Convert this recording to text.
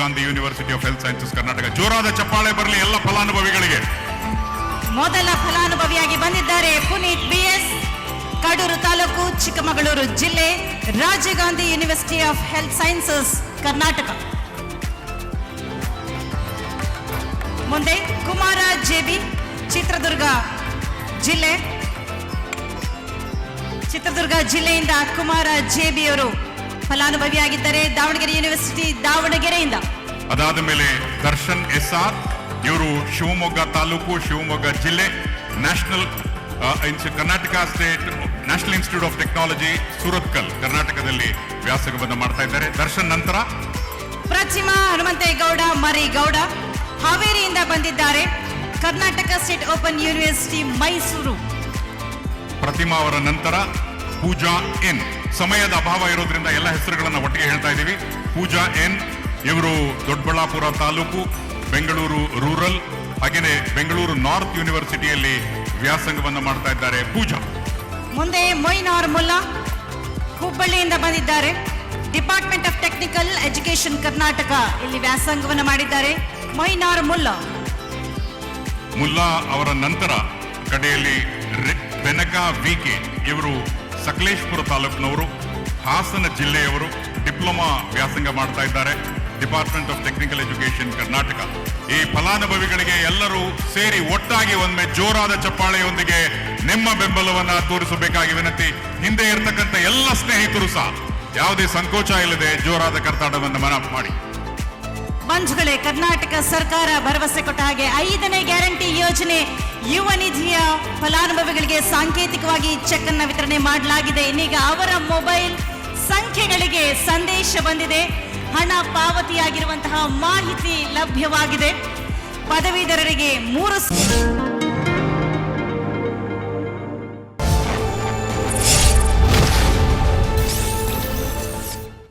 Gandhi university of health sciences Karnataka. ಜೋರಾದ ಚಪ್ಪಾಳೆ ಬರಲಿ ಎಲ್ಲ ಫಲಾನುಭವಿಗಳಿಗೆ. ಮೊದಲ ಫಲಾನುಭವಿಯಾಗಿ ಬಂದಿದ್ದಾರೆ ಪುನೀತ್ ಬಿಎಸ್, ಕಡೂರು ತಾಲೂಕು, ಚಿಕ್ಕಮಗಳೂರು ಜಿಲ್ಲೆ, Rajiv Gandhi university of health sciences Karnataka. ಮುಂದೆ ಕುಮಾರ ಜೆಬಿ ಚಿತ್ರದುರ್ಗ ಜಿಲ್ಲೆ. ಚಿತ್ರದುರ್ಗ ಜಿಲ್ಲೆಯಿಂದ ಕುಮಾರ ಜೆಬಿ ಅವರು ಫಲಾನುಭವಿಯಾಗಿದ್ದಾರೆ ದಾವಣಗೆರೆ ಯೂನಿವರ್ಸಿಟಿ ದಾವಣಗೆರೆಯಿಂದ. ಅದಾದ ಮೇಲೆ ದರ್ಶನ್ ಎಸ್ ಆರ್ ಇವರು ಶಿವಮೊಗ್ಗ ತಾಲೂಕು ಶಿವಮೊಗ್ಗ ಜಿಲ್ಲೆ national Karnataka state national institute of technology Surathkal ಕರ್ನಾಟಕದಲ್ಲಿ ವ್ಯಾಸಂಗವನ್ನು ಮಾಡ್ತಾ ಇದ್ದಾರೆ. ದರ್ಶನ್ ನಂತರ? ಪ್ರತಿಮಾ ಹನುಮಂತೇಗೌಡ ಮರಿಗೌಡ ಹಾವೇರಿಯಿಂದ ಬಂದಿದ್ದಾರೆ. Karnataka state open university Mysuru. Pratima ಅವರ ನಂತರ ಪೂಜಾ ಎನ್. ಸಮಯದ ಅಭಾವ ಇರೋದ್ರಿಂದ ಎಲ್ಲ ಹೆಸರುಗಳನ್ನ ಒಟ್ಟಿಗೆ ಹೇಳ್ತಾ ಇದ್ದೀವಿ. ಪೂಜಾ ಎನ್ ಇವರು ದೊಡ್ಡಬಳ್ಳಾಪುರ ತಾಲೂಕು ಬೆಂಗಳೂರು ರೂರಲ್ ಹಾಗೇನೆ ಬೆಂಗಳೂರು ನಾರ್ತ್ ಯೂನಿವರ್ಸಿಟಿಯಲ್ಲಿ ವ್ಯಾಸಂಗವನ್ನು ಮಾಡ್ತಾ ಇದ್ದಾರೆ ಪೂಜಾ. ಮುಂದೆ ಮೊಯ್ನಾರ್ ಮುಲ್ಲಾ ಹುಬ್ಬಳ್ಳಿಯಿಂದ ಬಂದಿದ್ದಾರೆ. Department of technical education Karnataka. ಇಲ್ಲಿ ವ್ಯಾಸಂಗವನ್ನು ಮಾಡಿದ್ದಾರೆ. ಮೊಯ್ನಾರ್ ಮುಲ್ಲಾ. ಮುಲ್ಲಾ ಅವರ ನಂತರ ಕಡೆಯಲ್ಲಿ ಬೆನಕ ಬೆನಕ ವಿಕೆ ಇವರು ಸಕಲೇಶ್ಪುರ ತಾಲೂಕಿನವರು, ಹಾಸನ ಜಿಲ್ಲೆಯವರು ಡಿಪ್ಲೊಮಾ ವ್ಯಾಸಂಗ ಮಾಡ್ತಾ ಇದ್ದಾರೆ. Department of technical education Karnataka. ಈ ಫಲಾನುಭವಿಗಳಿಗೆ ಎಲ್ಲರೂ ಸೇರಿ ಒಟ್ಟಾಗಿ ಒಮ್ಮೆ ಜೋರಾದ ಚಪ್ಪಾಳೆಯೊಂದಿಗೆ ನಿಮ್ಮ ಬೆಂಬಲವನ್ನ ತೋರಿಸಬೇಕಾಗಿ ವಿನಂತಿ. ಹಿಂದೆ ಇರತಕ್ಕಂಥ ಎಲ್ಲ ಸ್ನೇಹಿತರು ಸಹ ಯಾವುದೇ ಸಂಕೋಚ ಇಲ್ಲದೆ ಜೋರಾದ ಕರ್ತಾಟವನ್ನು ಮನ ಮಾಡಿ. ಬಂಧುಗಳೇ, ಕರ್ನಾಟಕ ಸರ್ಕಾರ ಭರವಸೆ ಕೊಟ್ಟ ಹಾಗೆ ಐದನೇ ಯೋಜನೆ ಯುವ ನಿಧಿಯ ಫಲಾನುಭವಿಗಳಿಗೆ ಸಾಂಕೇತಿಕವಾಗಿ ಚೆಕ್ ಅನ್ನ ವಿತರಣೆ ಮಾಡಲಾಗಿದೆ. ಇನ್ನೀಗ ಅವರ ಮೊಬೈಲ್ ಸಂಖ್ಯೆಗಳಿಗೆ ಸಂದೇಶ ಬಂದಿದೆ. ಹಣ ಪಾವತಿಯಾಗಿರುವಂತಹ ಮಾಹಿತಿ ಲಭ್ಯವಾಗಿದೆ. ಪದವೀಧರರಿಗೆ ಮೂರು